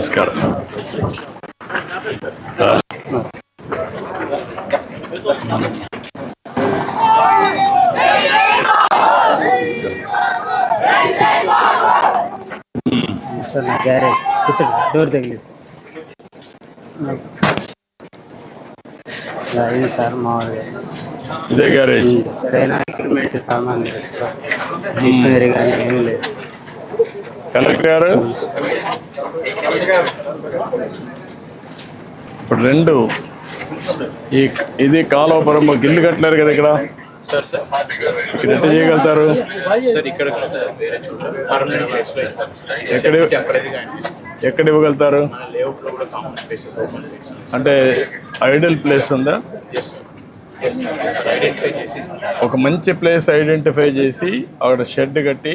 నమస్కారం. సార్ నా గ్యారేజ్ కూర్చోండి సార్ డోర్ తగిలిసి సార్ ఇది సార్ మామూలుగా ఇదే గ్యారేజ్ సరైన ఎక్విప్మెంట్ సామాన్ లేదు సార్ మిషనరీ కానీ ఏం లేదు కలెక్టర్ గారు? ఇప్పుడు రెండు. ఈ ఇది కాలువపురం గిల్లు కట్టలేరు కదా ఇక్కడ? ఇక్కడ ఎట్ట చేయగలుగుతారు? ఎక్కడ ఎక్కడ ఇవ్వగలుగుతారు? అంటే ఐడల్ ప్లేస్ ఉందా? ఒక మంచి ప్లేస్ ఐడెంటిఫై చేసి అక్కడ షెడ్ కట్టి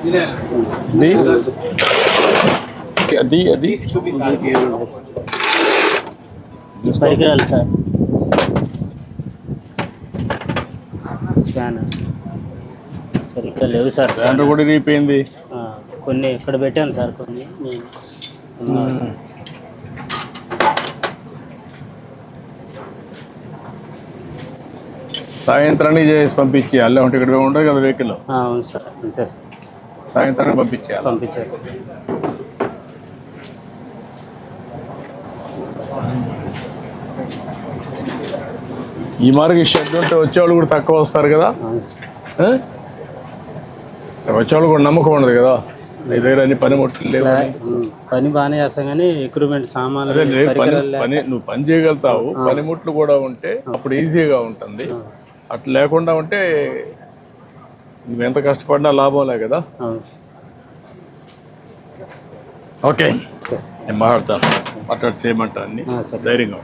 అది అది అది పరికరాలు సార్ స్కానర్ సరిగ్గా లేవు సార్ దాంట్లో కూడా ఇరిగిపోయింది ఆ, కొన్ని ఇక్కడ పెట్టాను సార్ కొన్ని. నేను ఉన్నా. సాయంత్రానికి చేసి పంపించి అల్లే ఉంటే ఇక్కడ ఉంటుంది కదా వెహికల్ ఆ, అవును సార్ అంతే సార్ సాయంత్రానికి పంపించేయాలి. పంపించారు ఈ మార్గం షెడ్ ఉంటే వచ్చేవాళ్ళు కూడా తక్కువ వస్తారు కదా? వచ్చేవాళ్ళు కూడా నమ్మకం ఉండదు కదా? నీ దగ్గర అన్ని ఇలా, ఉమ్, పని బాగానే చేస్తాం కానీ ఎక్విప్మెంట్ సామాన్లు పని పని నువ్వు పని చేయగలుగుతావు. పనిముట్లు కూడా ఉంటే అప్పుడు ఈజీగా ఉంటుంది. అట్లా లేకుండా ఉంటే నువ్వు ఎంత కష్టపడినా లాభంలే కదా. ఓకే. నేను మాట్లాడతాను. మాట్లాడి చేయమంటా అన్ని. ధైర్యంగా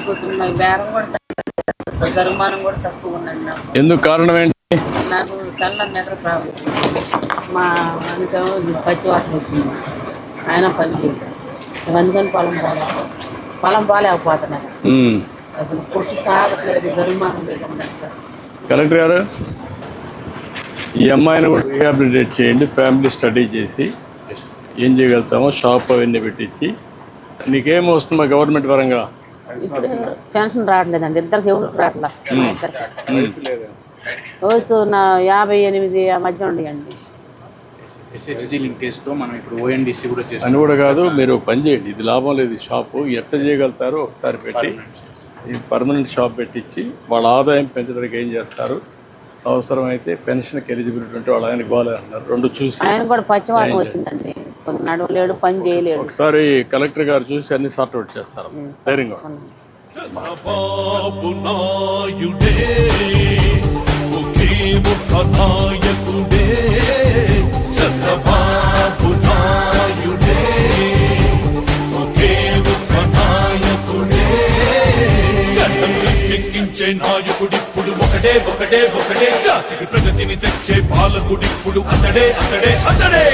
కూర్చున్నాయి బేరం కూడా గరుమానం కూడా తక్కువ ఉందండి నాకు. ఎందుకు కారణం ఏంటి? నాకు కళ్ళ నిద్ర ప్రాబ్లం. మా పచ్చి వాసన వచ్చింది. ఆయన పని అందుకని పొలం పొలం బాగాలేకపోతున్నాను ఉమ్. అసలు పుట్టి సాగట్లేదు గరుమానం కలెక్టర్ గారు ఈ అమ్మాయిని కూడా రీహాబిలిటేట్ చేయండి ఫ్యామిలీ స్టడీ చేసి ఏం చేయగలుగుతామో షాప్ అవన్నీ పెట్టించి. నీకేం వస్తుందా గవర్నమెంట్ పరంగా? ఇప్పుడు పెన్షన్ రావట్లేదండి. ఇద్దరికి ఎవరు రావట్లా మా ఇద్దరికి. వయసు నా యాభై ఎనిమిది ఆ మధ్య ఉండేయండి. ఎస్హెచ్జి లింకేజ్తో మనం ఇప్పుడు ఓఎన్డీసీ కూడా చేస్తాం అని కూడా కాదు మీరు పని చేయండి. ఇది లాభం లేదు షాపు. ఎట్ట చేయగలుగుతారో ఒకసారి పెట్టి ఈ పర్మనెంట్ షాప్ పెట్టించి వాళ్ళ ఆదాయం పెంచడానికి ఏం చేస్తారు? అవసరమైతే పెన్షన్కి ఎలిజిబిలిటీ ఉంటే వాళ్ళ ఆయన గోలే అంటారు రెండు చూసి ఆయన కూడా పచ్చివాతం వచ్చిందండి. నడవలేడు పని చేయలేడు. ఒకసారి కలెక్టర్ గారు చూసి అన్ని సార్ట్ అవుట్ చేస్తారు. ధైర్యంగా ఎక్కించే నాయకుడిప్పుడు ఒకడే ఒకడే ఒకడే జాతికి ప్రగతిని తెచ్చే పాలకుడిప్పుడు అతడే అతడే అతడే.